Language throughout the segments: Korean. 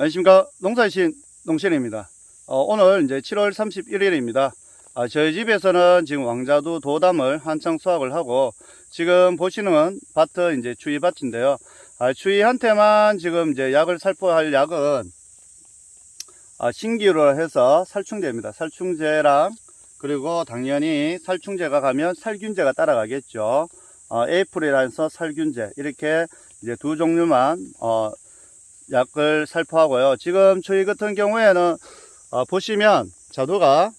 안녕하십니까. 농사이신 농신입니다. 어, 오늘 이제 7월 31일입니다. 아, 저희 집에서는 지금 왕자두 도담을 한창 수확을 하고 지금 보시는 밭은 이제 추위밭인데요. 아, 추위한테만 지금 이제 약을 살포할 약은 아, 신기로 해서 살충제입니다. 살충제랑 그리고 당연히 살충제가 가면 살균제가 따라가겠죠. 어, 에이프릴에서 살균제 이렇게 이제 두 종류만 어, 약을 살포하고요. 지금 저희 같은 경우에는 어, 보시면 자두가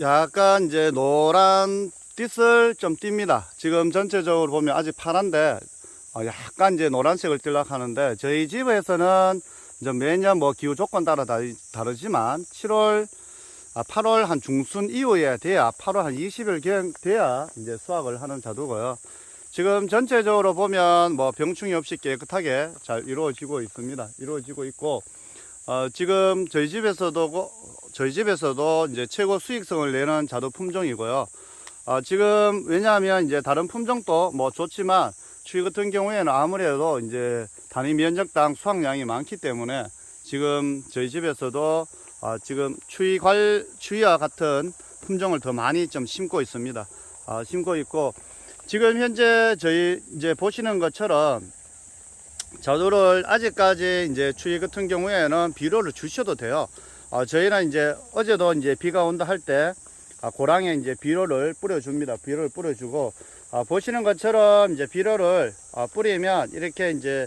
약간 이제 노란 띠을 좀 띕니다. 지금 전체적으로 보면 아직 파란데 어, 약간 이제 노란색을 띠려고 하는데 저희 집에서는 이제 매년 뭐 기후 조건 따라 다- 다르지만 7월 아, 8월 한 중순 이후에 돼야 8월 한 20일경 돼야 이제 수확을 하는 자두고요. 지금 전체적으로 보면 뭐 병충이 없이 깨끗하게 잘 이루어지고 있습니다. 이루어지고 있고 어, 지금 저희 집에서도 고- 저희 집에서도 이제 최고 수익성을 내는 자두 품종이고요. 어, 지금 왜냐하면 이제 다른 품종도 뭐 좋지만 추위 같은 경우에는 아무래도 이제 단위 면적당 수확량이 많기 때문에 지금 저희 집에서도 어, 지금 추위 관 추위와 같은 품종을 더 많이 좀 심고 있습니다. 어, 심고 있고 지금 현재 저희 이제 보시는 것처럼 자두를 아직까지 이제 추위 같은 경우에는 비료를 주셔도 돼요. 어, 저희는 이제 어제도 이제 비가 온다 할때 아, 고랑에 이제 비료를 뿌려줍니다. 비료를 뿌려주고 아, 보시는 것처럼 이제 비료를 아, 뿌리면 이렇게 이제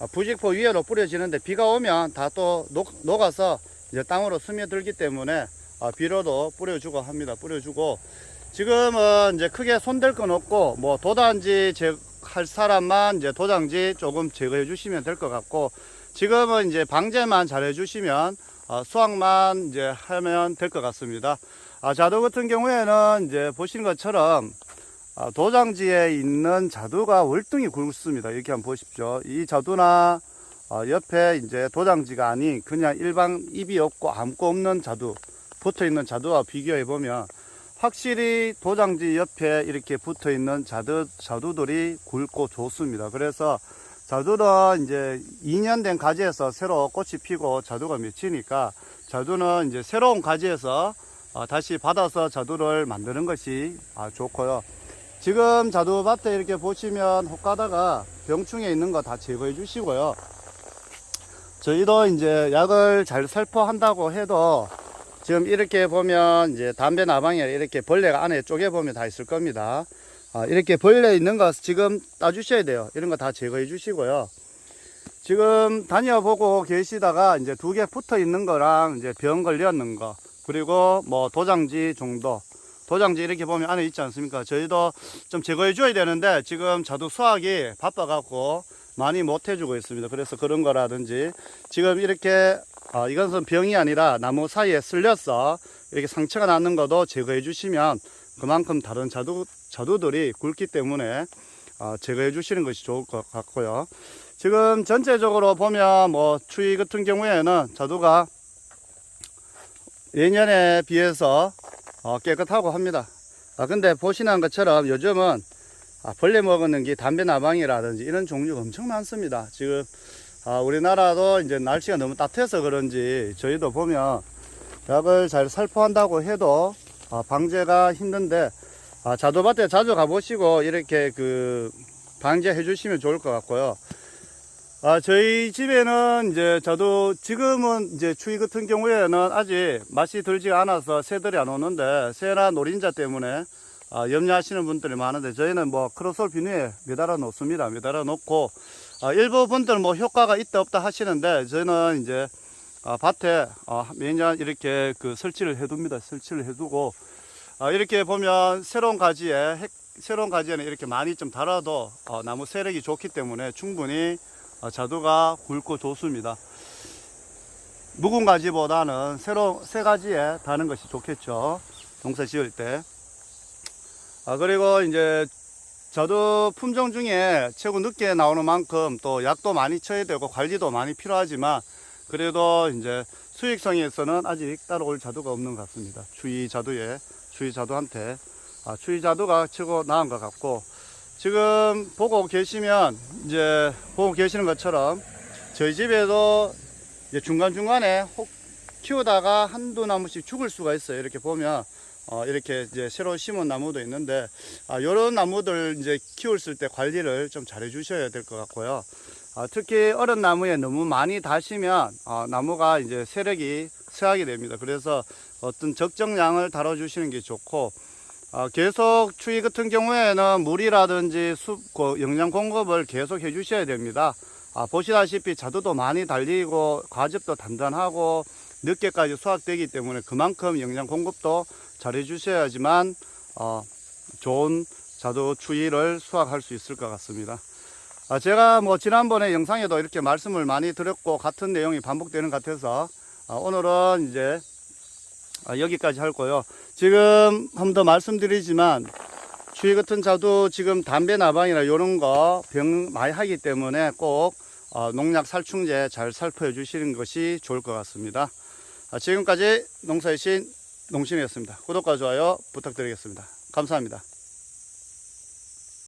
아, 부직포 위에로 뿌려지는데 비가 오면 다 또 녹아서 이제 땅으로 스며들기 때문에 아, 비료도 뿌려주고 합니다. 뿌려주고 지금은 이제 크게 손댈 건 없고 뭐 도단지 제, 할 사람만 이제 도장지 조금 제거해 주시면 될 것 같고 지금은 이제 방제만 잘 해주시면 어, 수확만 이제 하면 될 것 같습니다. 아, 자두 같은 경우에는 이제 보시는 것처럼 아, 도장지에 있는 자두가 월등히 굵습니다. 이렇게 한번 보십시오. 이 자두나 어, 옆에 이제 도장지가 아닌 그냥 일반 잎이 없고 아무것도 없는 자두 붙어 있는 자두와 비교해 보면 확실히 도장지 옆에 이렇게 붙어 있는 자두, 자두들이 굵고 좋습니다. 그래서 자두는 이제 2년 된 가지에서 새로 꽃이 피고 자두가 맺히니까 자두는 이제 새로운 가지에서 어, 다시 받아서 자두를 만드는 것이 아, 좋고요. 지금 자두 밭에 이렇게 보시면 혹가다가 병충해 있는 거 다 제거해 주시고요. 저희도 이제 약을 잘 살포한다고 해도 지금 이렇게 보면 이제 담배 나방에 이렇게 벌레가 안에 쪼개 보면 다 있을 겁니다. 아, 이렇게 벌레 있는 거 지금 따주셔야 돼요. 이런 거 다 제거해 주시고요. 지금 다녀보고 계시다가 이제 두 개 붙어 있는 거랑 이제 병 걸렸는 거 그리고 뭐 도장지 정도 도장지 이렇게 보면 안에 있지 않습니까? 저희도 좀 제거해 줘야 되는데 지금 자두 수확이 바빠갖고 많이 못 해주고 있습니다. 그래서 그런 거라든지 지금 이렇게 어, 이것은 병이 아니라 나무 사이에 쓸려서 이렇게 상처가 나는 것도 제거해 주시면 그만큼 다른 자두, 자두들이 굵기 때문에 어, 제거해 주시는 것이 좋을 것 같고요. 지금 전체적으로 보면 뭐 추위 같은 경우에는 자두가 예년에 비해서 어, 깨끗하고 합니다. 아, 근데 보시는 것처럼 요즘은 아, 벌레 먹는 게 담배 나방이라든지 이런 종류가 엄청 많습니다. 지금 아, 우리나라도 이제 날씨가 너무 따뜻해서 그런지 저희도 보면 약을 잘 살포한다고 해도 아, 방제가 힘든데 아, 자두밭에 자주 가보시고 이렇게 그 방제해 주시면 좋을 것 같고요. 아, 저희 집에는 이제 저도 지금은 이제 추위 같은 경우에는 아직 맛이 들지 않아서 새들이 안 오는데 새나 노린자 때문에 아, 염려하시는 분들이 많은데 저희는 뭐 크로솔 비누에 매달아 놓습니다. 매달아 놓고 아, 일부 분들은 뭐 효과가 있다 없다 하시는데 저희는 이제 아, 밭에 아, 매년 이렇게 그 설치를 해둡니다. 설치를 해두고 아, 이렇게 보면 새로운 가지에 핵- 새로운 가지에는 이렇게 많이 좀 달아도 어, 나무 세력이 좋기 때문에 충분히 어, 자두가 굵고 좋습니다. 묵은 가지보다는 새로 새 가지에 다는 것이 좋겠죠. 농사 지을 때. 아 그리고 이제 자두 품종 중에 최고 늦게 나오는 만큼 또 약도 많이 쳐야 되고 관리도 많이 필요하지만 그래도 이제 수익성에서는 아직 따라올 자두가 없는 것 같습니다. 추위 자두에 추위 자두한테 아, 추위 자두가 최고 나은 것 같고 지금 보고 계시면 이제 보고 계시는 것처럼 저희 집에도 이제 중간 중간에 혹 키우다가 한두 나무씩 죽을 수가 있어요. 이렇게 보면 어, 이렇게 이제 새로 심은 나무도 있는데 아, 이런 나무들 이제 키웠을 때 관리를 좀 잘 해 주셔야 될 것 같고요. 아, 특히 어른 나무에 너무 많이 다시면 어, 나무가 이제 세력이 쇠하게 됩니다. 그래서 어떤 적정량을 다뤄주시는 게 좋고 어, 계속 추위 같은 경우에는 물이라든지 수, 그 영양 공급을 계속 해주셔야 됩니다. 아, 보시다시피 자두도 많이 달리고 과즙도 단단하고 늦게까지 수확되기 때문에 그만큼 영양 공급도 잘 해 주셔야지만 어, 좋은 자두 추위를 수확할 수 있을 것 같습니다. 아, 제가 뭐 지난번에 영상에도 이렇게 말씀을 많이 드렸고 같은 내용이 반복되는 것 같아서 아, 오늘은 이제 아, 여기까지 할 거요. 지금 한 번 더 말씀드리지만 추위 같은 자도 지금 담배 나방이나 이런 거 병 많이 하기 때문에 꼭 어, 농약 살충제 잘 살펴 주시는 것이 좋을 것 같습니다. 아, 지금까지 농사의 신 농신이었습니다. 구독과 좋아요 부탁드리겠습니다. 감사합니다.